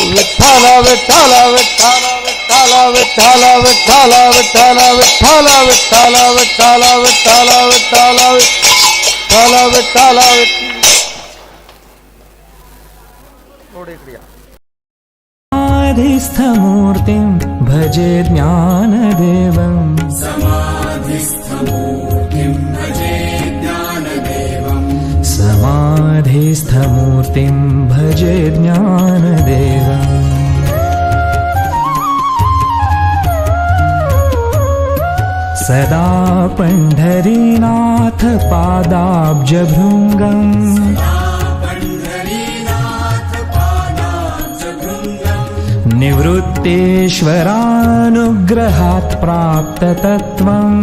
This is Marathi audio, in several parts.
विठ्ठल विठ्ठल विठ्ठल विठ्ठल विठ्ठल विठ्ठल विठ्ठल विठ्ठल विठ्ठल विठ्ठल विठ्ठल विठ्ठल विठ्ठल विठ्ठल थोडे इकडे या. समाधिस्थमूर्तिं भजे ज्ञानदेवम् समाधिस्थमूर्तिं भजे ज्ञानदेवम् सदा पण्ढरीनाथ पादाब्जभृङ्गम्। निवृत्तेश्वरानुग्रहात् प्राप्ततत्त्वम्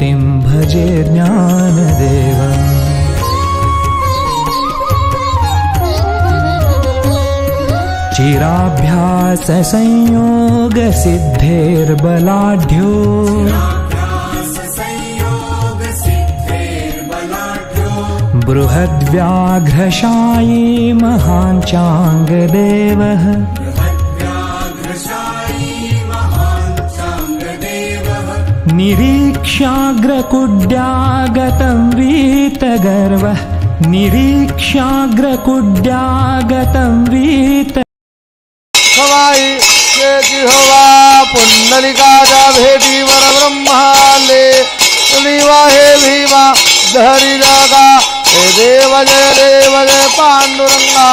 भजे ज्ञानदेवम् चिराभ्याससंयोगसिद्धेर्बलाढ्यो बृहद्व्याघ्रशायी महाञ्चाङ्गदेवः निरीक्ष्याग्रकुड्यागतं वीतगर्वः निरीक्ष्याग्रकुड्यागतं वीत सवाई शेती हवा पुंडलिकाच्या भेटीवर ब्रह्माले लिवा हे भीमा धरी जागा हे देव जय देव जय पांडुरंगा।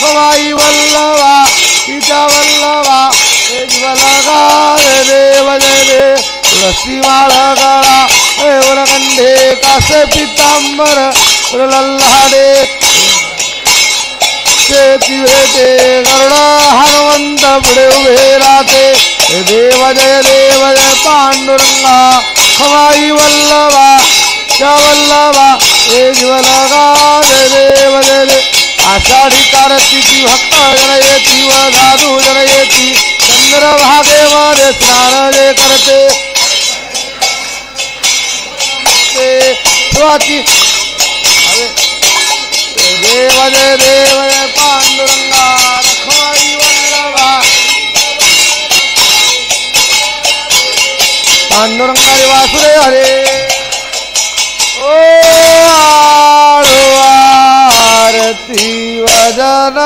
सवाई वल्लवा सीता वल्लवा हे ज्वलगा हे देव जय देव तुळसी माळ गळा हे वरकंठे पितांबर लल्हाडे शेती भेटे हनुमंत पुढे उभे राहते. देव जय देव जय पांडुरंगा हवाई वल्लभा त्या वल्लभा हे ज्वलगा जय देव जय देव आषाढी कार्तिकी भक्त जन येती व साधू जन येती चंद्रभागेमध्ये स्नान जे करते. स्वाती देव जय देव जय पांडुरंगा रखवाई वल्लभा. पांडुरंगारी वासुरे हरे. ओ आरती वदन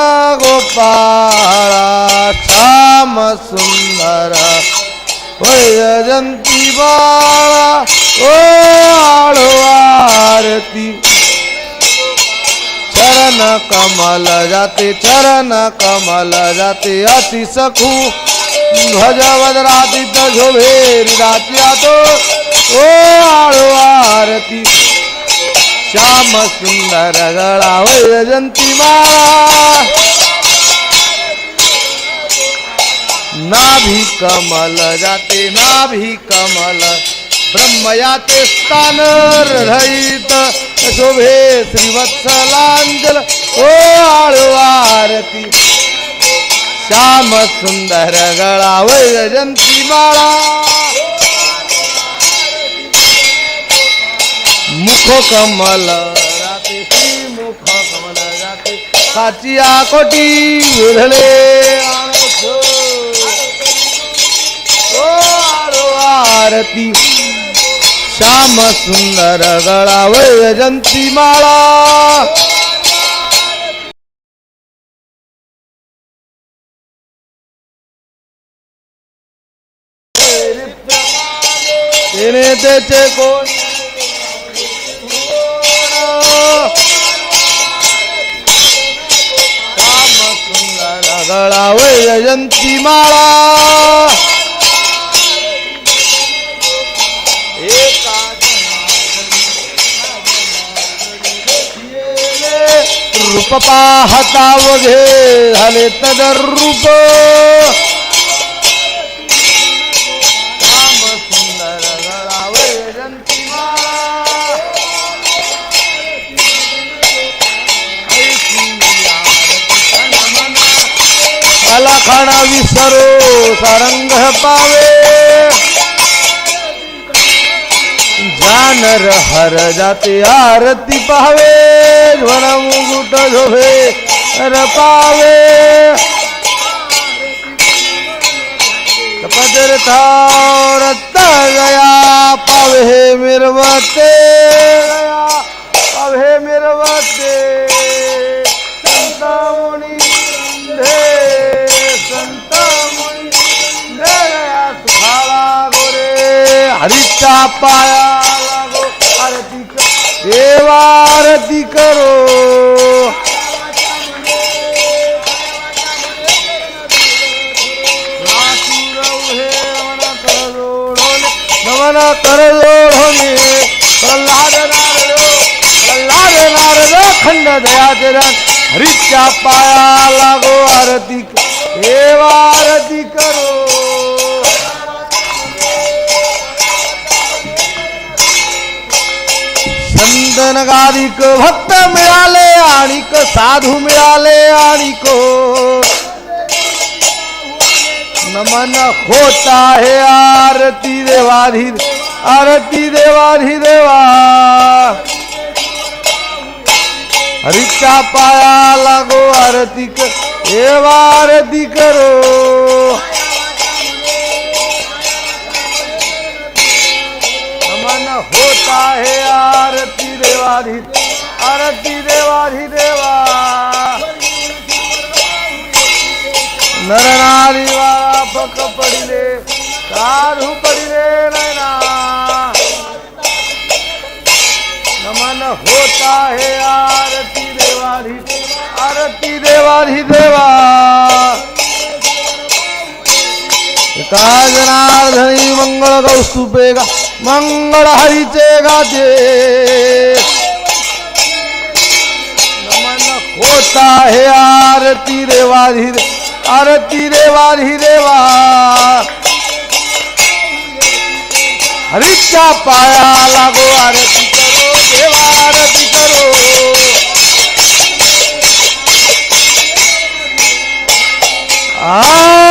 गोपाळा श्याम सुंदर. वैजंती बाळा ओ आळवारती. चरण कमल जाते चरण कमल जाते अति सखू. ध्वज वदरादित झोभेरी राचिया तो ओ आळवारती. श्याम सुंदर गळा वैजंती माळा नाभी कमल जाते नाभी कमल। ब्रह्मयाते स्थान रहित। शोभे श्रीवत्सलांजल ओ आळवारती श्याम सुंदर गळा वैजंती माळा। मुख कमल राते श्री मुख कमल राते काचिया कोटी उधळे आरती. श्याम सुंदर गळा वैजंती माळा. तेने त्याचे कोण? श्याम सुंदर गळा वैजंती माळा. रूप पाहता वघे झाले वैजंती माळा अलखण विसरो सारंग पावे. नर हर जाते आरती पावे ध्वन मुकुट धोवे नर पावे। कपचर था गया पावे मिरवते। पावे मिरवते। संता हरिचा पाया। कर देवा आरती करो नमन कर जोडोने प्रल्हाद नारद प्रल्हाद नारद खंड दयाचे रन हरीच्या पाया लागो आरती देवा आरती करो संतन गाधिक भक्त मिळाले आणिक साधू मिळाले आणिक. नमन होत आहे आरती देवाधी आरती देवाधी देवा हरीच्या पाया लागो आरती देवा आरती करो. आहे आरती देवाधी आरती देवाधी देवा नरनारी वाळा फक पडिले साधू पडिले नैना नमन होत आहे आरती देवाधी आरती देवाधी देवा काजनार्धनी मंगळ कौस्तुभे गा मंगळ हरीचे गाते नमन होत आहे आरती देवाधी आरती देवाधी देवा हरीच्या पाया लागो आरती करो देवा आरती करो। आ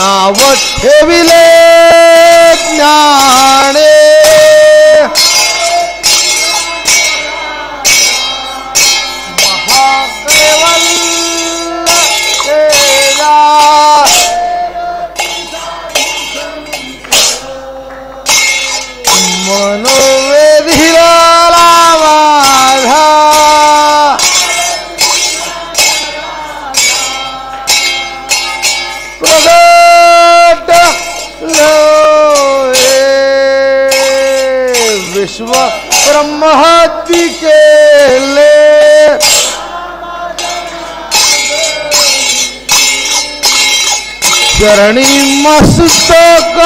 नाव ठेविले ज्ञाने चरणी मस्तक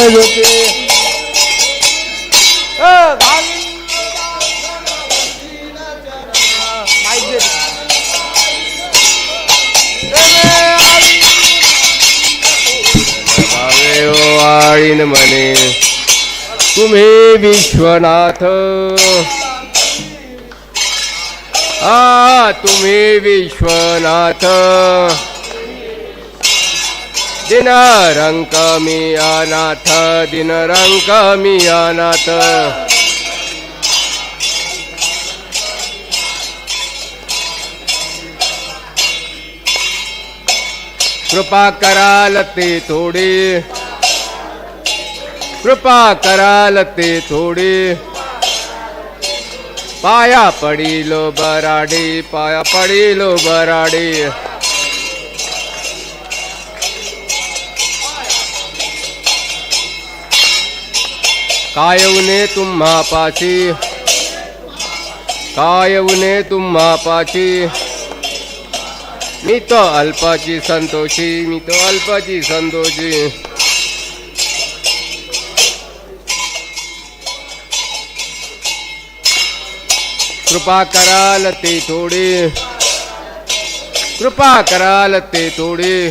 ज्योतीची निज आळीन म्हणे तुम्ही विश्वनाथ आ तुम्ही विश्वनाथ દિન રંક મિયા નાથ દિન રંક મિયા નાથ કૃપા કરાલતી થોડી કૃપા કરાલતી થોડી પાયા પડી લો બરાડી પાયા પડી લો બરાડી काय उने तुम्हा पाची काय उने तुम्हा पाची मी तो अल्पाची संतोषी मी तो अल्पाची संतोषी. कृपा कराल ते थोडी. कृपा कराल ते थोडी.